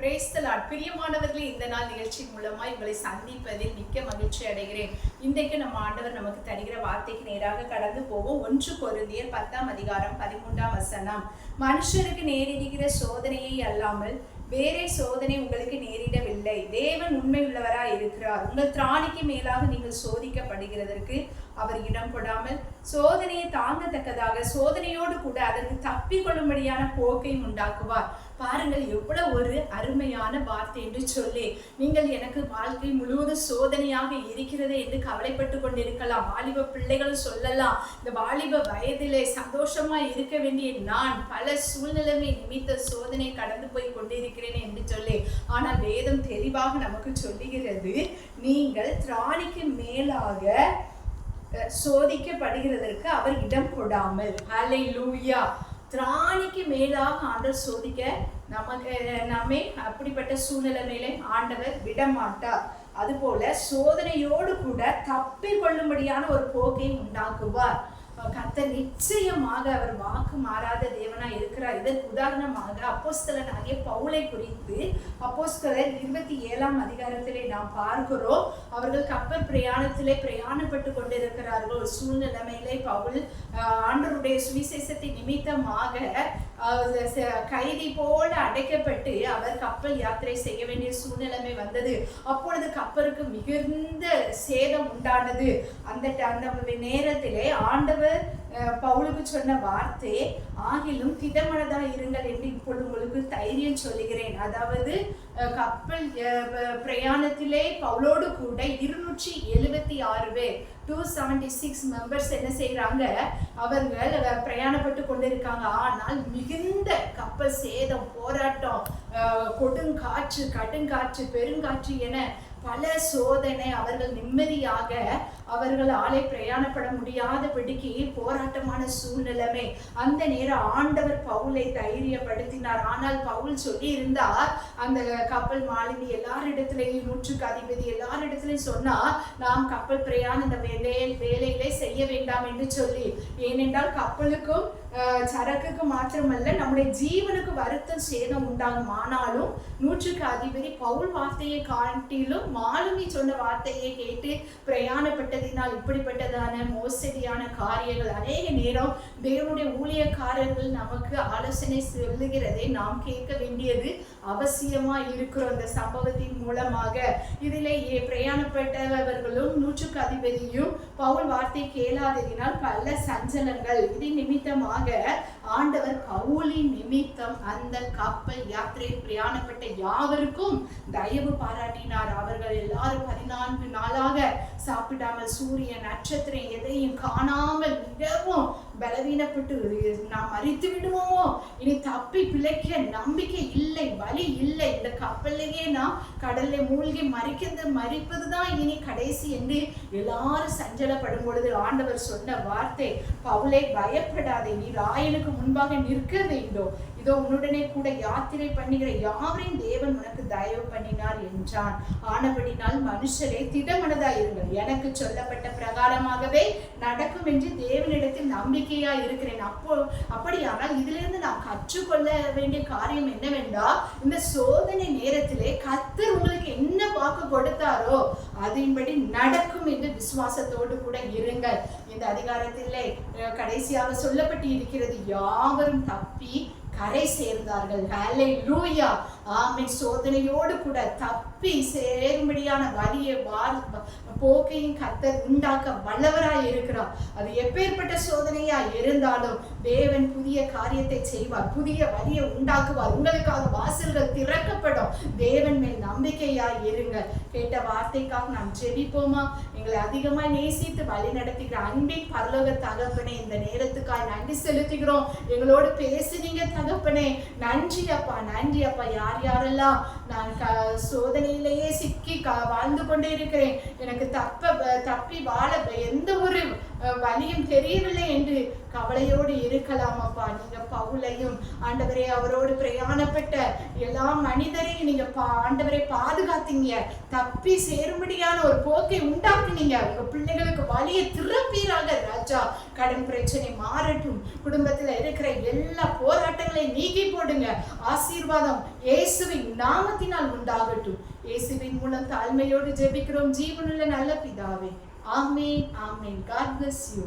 Praise the Lord பிரியமானவர்களே இந்த நாள் நிகழ்ச்சி மூலமாக உங்களை சந்திப்பதில் மிக்க மகிழ்ச்சி அடைகிறேன். இன்றைக்கு நம்ம ஆண்டவர் நமக்கு தருகிற வார்த்தைக்கு நேராக கடந்து போவோம். ஒன்று பொருந்தியர் பத்தாம் அதிகாரம் பதிமூன்றாம் வசனம். மனுஷருக்கு நேரிடுகிற சோதனையை அல்லாமல் வேறே சோதனை உங்களுக்கு நேரிடவில்லை. தேவன் உண்மை உள்ளவராய் இருக்கிறார். உங்கள் திராணிக்கு மேலாக நீங்கள் சோதிக்கப்படுகிறதற்கு அவர் இடம் கொடாமல் சோதனையை தாங்கத்தக்கதாக சோதனையோடு கூட அதற்கு தப்பிக்கொள்ளும்படியான போக்கையும் உண்டாக்குவார். பாருங்கள் எவ்வளவு ஒரு அருமையான வார்த்தை என்று சொல்லி. நீங்கள் எனக்கு வாழ்க்கை முழுவதும் சோதனையாக இருக்கிறது என்று கவலைப்பட்டு கொண்டிருக்கலாம். வாலிப பிள்ளைகளும் சொல்லலாம் இந்த வாலிப வயதிலே சந்தோஷமா இருக்க வேண்டிய நான் பல சூழ்நிலைமை நிமித்த சோதனை கடந்து போய் கொண்டிருக்கிறேன் என்று சொல்லி. ஆனால் வேதம் தெளிவாக நமக்கு சொல்லுகிறது நீங்கள் திராணிக்கு மேலாக சோதிக்கப்படுகிறதற்கு அவர் இடம் கொடாமல். ஹலை லூயா திராணிக்கு மேலாக ஆண்டவர் சோதிக்க நமக்கு நம்மை அப்படிப்பட்ட சூழ்நிலையிலே ஆண்டவர் விடமாட்டார். அதுபோல சோதனையோடு கூட தப்பி கொள்ளும்படியான ஒரு போக்கை உண்டாக்குவார். கர்த்தர் நிச்சயமாக அவர் வாக்கு மாறாத தேவனா இருக்கிறார். இதற்கு உதாரணமாக அப்போஸ்தலனாகிய பவுலை குறித்து அப்போஸ்தலர் இருபத்தி ஏழாம் அதிகாரத்திலே நாம் பார்க்கிறோம். அவர்கள் கப்பல் பிரயாணத்திலே பிரயாணப்பட்டு கொண்டிருக்கிறார்கள். ஒரு சூழ்நிலைமையிலே பவுல் ஆண்டருடைய சுவிசேஷத்தை நிமித்தமாக கைதி போல அடைக்கப்பட்டு அவர் கப்பல் யாத்திரை செய்ய வேண்டிய சூழ்நிலைமை வந்தது. அப்பொழுது கப்பலுக்கு மிகுந்த சேதம் உண்டானது. அந்த அந்த நேரத்திலே ஆண்டவர் பவுலுக்கு சொன்ன வார்த்தை ஆகிலும் திடமனதா இருங்கள் என்று இப்பொழுது உங்களுக்கு தைரியம் சொல்லுகிறேன். அதாவது கப்பல் பிரயாணத்திலே பவுலோடு கூட இருநூற்றி எழுபத்தி ஆறு பேர் டூ செவன்டி சிக்ஸ் மெம்பர்ஸ் என்ன செய்கிறாங்க அவர்கள் பிரயாணப்பட்டு கொண்டிருக்காங்க. ஆனால் மிகுந்த கப்பல் சேதம் போராட்டம் கொடுங்காற்று கடுங்காற்று பெருங்காற்று என பல சோதனை அவர்கள் நிம்மதியாக அவர்கள் ஆலை பிரயாணப்பட முடியாதபடிக்கு போராட்டமான சூழ்நிலைமை. அந்த நேரம் ஆண்டவர் பவுலை தைரியப்படுத்தினார். ஆனால் பவுல் சொல்லி இருந்தார் அந்த கப்பல் மாலினி எல்லாரிடத்திலையும் நூற்றுக்கு அதிபதி எல்லாரிடத்திலையும் சொன்னா நாம் கப்பல் பிரயாணம் இந்த வேலை வேலையிலே செய்ய வேண்டாம் என்று சொல்லி. ஏனென்றால் கப்பலுக்கும் அஹ், சரக்குக்கு மாத்திரமல்ல நம்முடைய ஜீவனுக்கு வருத்தம் சேதம் உண்டாகும் ஆனாலும் நூற்றுக்கு அதிபதி பவுல் வார்த்தையை காட்டிலும் மாலுமி சொன்ன வார்த்தையை கேட்டு பிரயாணப்பட்டதினால் இப்படிப்பட்டதான மோசடியான காரியங்கள் அநேக நேரம் தேவனுடைய ஊழியக்காரர்கள் நமக்கு ஆலோசனை சொல்லுகிறதை நாம் கேட்க வேண்டியது அவசியமா இருக்கிறோம் இந்த சம்பவத்தின் மூலமாக. இதிலே ஏ- பிரயாணப்பட்டவர்களும் நூற்றுக்கு அதிபதியும் பவுல் வார்த்தை கேளாததினால் பல சஞ்சலங்கள். இது நிமித்தமாக ஆண்டவர் பவுலின் நிமித்தம் அந்த கப்பல் யாத்திரையில் பிரயாணப்பட்ட யாவருக்கும் தயவு பாராட்டினார். அவர்கள் எல்லாரும் பதினான்கு நாளாக சாப்பிடாமல் சூரியன் நட்சத்திரம் எதையும் காணாமல் மிகவும் பலவீனப்பட்டு நாம் மறித்து விடுவோமோ? இனி தப்பி பிழைக்க நம்பிக்கை இல்லை வழி இல்லை கப்பல்லையே நான் கடல்ல மூழ்கி மறிக்கிறது மறிப்பது தான் இனி கடைசி என்று எல்லாரும் சஞ்சலப்படும் பொழுது ஆண்டவர் சொன்ன வார்த்தை பவுலை பயப்படாதே நீ ராயனுக்கு முன்பாக நிற்க வேண்டும். இதோ உன்னுடனே கூட யாத்திரை பண்ணுகிற யாவரையும் தேவன் உனக்கு தயவு பண்ணினார் என்றான். ஆனபடினால் மனுஷரே திடமனதாயிருங்கள். எனக்கு சொல்லப்பட்ட பிரகாரமாகவே நடக்கும் என்று தேவனிடத்தில் நம்பிக்கையா இருக்கிறேன். அப்போ அப்படியானால் இதிலிருந்து நான் கற்றுக்கொள்ள வேண்டிய காரியம் என்னவென்றால் இந்த சோதனை நேரத்திலே கர்த்தர் உங்களுக்கு என்ன வாக்கு கொடுத்தாரோ அதன்படி நடக்கும் என்று விசுவாசத்தோடு கூட இருங்கள். இந்த அதிகாரத்திலே கடைசியாக சொல்லப்பட்டு இருக்கிறது யாவரும் தப்பி கரை சேர்ந்தார்கள். லூயா ஆமை சோதனையோடு கூட தப்பி சேரும்படியான வழியை வார் போக்கையும் கத்த உண்டாக்க வல்லவராய் இருக்கிறார். அது எப்பேற்பட்ட சோதனையா இருந்தாலும் தேவன் புதிய காரியத்தை செய்வார். புதிய வழியை உண்டாக்குவார். உங்களுக்காக வாசல்கள் திறக்கப்படும். தேவன் மேல் நம்பிக்கையாய் இருங்க கேட்ட வார்த்தைக்காக நாம் ஜெபிப்போமா? எங்களை அதிகமாய் நேசித்து வழி நடத்துகிற அன்பின் பரலோக தகப்பனே இந்த நேரத்துக்காய் நன்றி செலுத்துகிறோம். எங்களோடு பேசுனீங்க தகப்பனே. நன்றி அப்பா நன்றி அப்பா. யார் யாரெல்லாம் நான் க சோதனையிலேயே சிக்கி க வாழ்ந்து கொண்டே இருக்கிறேன் எனக்கு தப்ப தப்பி வாழ எந்த ஒரு அஹ், வழியும் தெரியவில்லை என்று கவலையோடு இருக்கலாம் அப்பா. நீங்க பவுலையும் ஆண்டவரே அவரோடு பிரயாணப்பட்ட எல்லா மனிதரையும் நீங்க பா ஆண்டவரை பாதுகாத்தீங்க. தப்பி சேரும்படியான ஒரு போக்கை நீங்க உங்க பிள்ளைகளுக்கு வழியை திறப்பீராக ராஜா. கடன் பிரச்சனை மாறட்டும். குடும்பத்துல இருக்கிற எல்லா போராட்டங்களையும் நீக்கி போடுங்க. ஆசீர்வாதம் இயேசுவின் நாமத்தினால் உண்டாகட்டும். இயேசுவின் மூலம் தாழ்மையோடு ஜெபிக்கிறோம். ஜீவனுள்ள நல்ல பிதாவே. ஆமேன் ஆமேன். God bless you